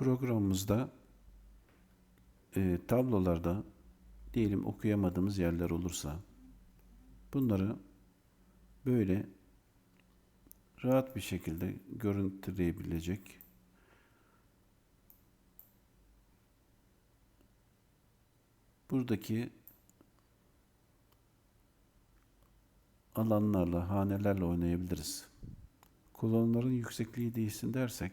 Programımızda e, tablolarda diyelim okuyamadığımız yerler olursa bunları böyle rahat bir şekilde görüntüleyebilecek buradaki alanlarla, hanelerle oynayabiliriz. Kolonların yüksekliği değişsin dersek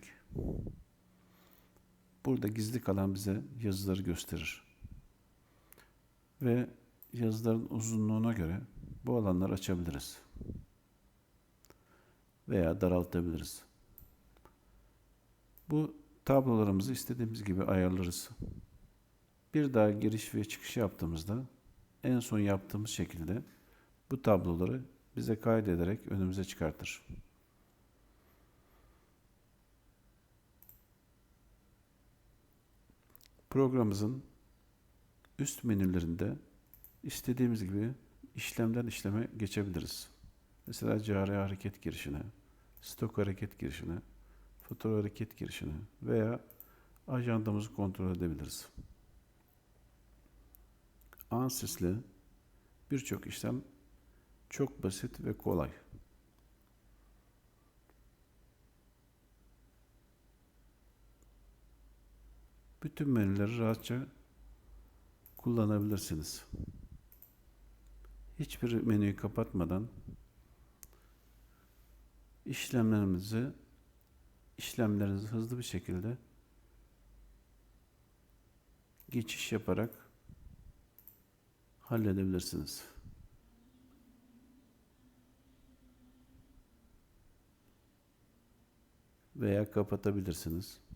burada gizli kalan bize yazıları gösterir. Ve yazıların uzunluğuna göre bu alanları açabiliriz. Veya daraltabiliriz. Bu tablolarımızı istediğimiz gibi ayarlarız. Bir daha giriş ve çıkış yaptığımızda en son yaptığımız şekilde bu tabloları bize kaydederek önümüze çıkartır. Programımızın üst menülerinde istediğimiz gibi işlemden işleme geçebiliriz. Mesela cari hareket girişine, stok hareket girişine, fatura hareket girişine veya ajandamızı kontrol edebiliriz. Ansys'le birçok işlem çok basit ve kolay. Bütün menüleri rahatça kullanabilirsiniz. Hiçbir menüyü kapatmadan işlemlerimizi işlemlerinizi hızlı bir şekilde geçiş yaparak halledebilirsiniz. Veya kapatabilirsiniz.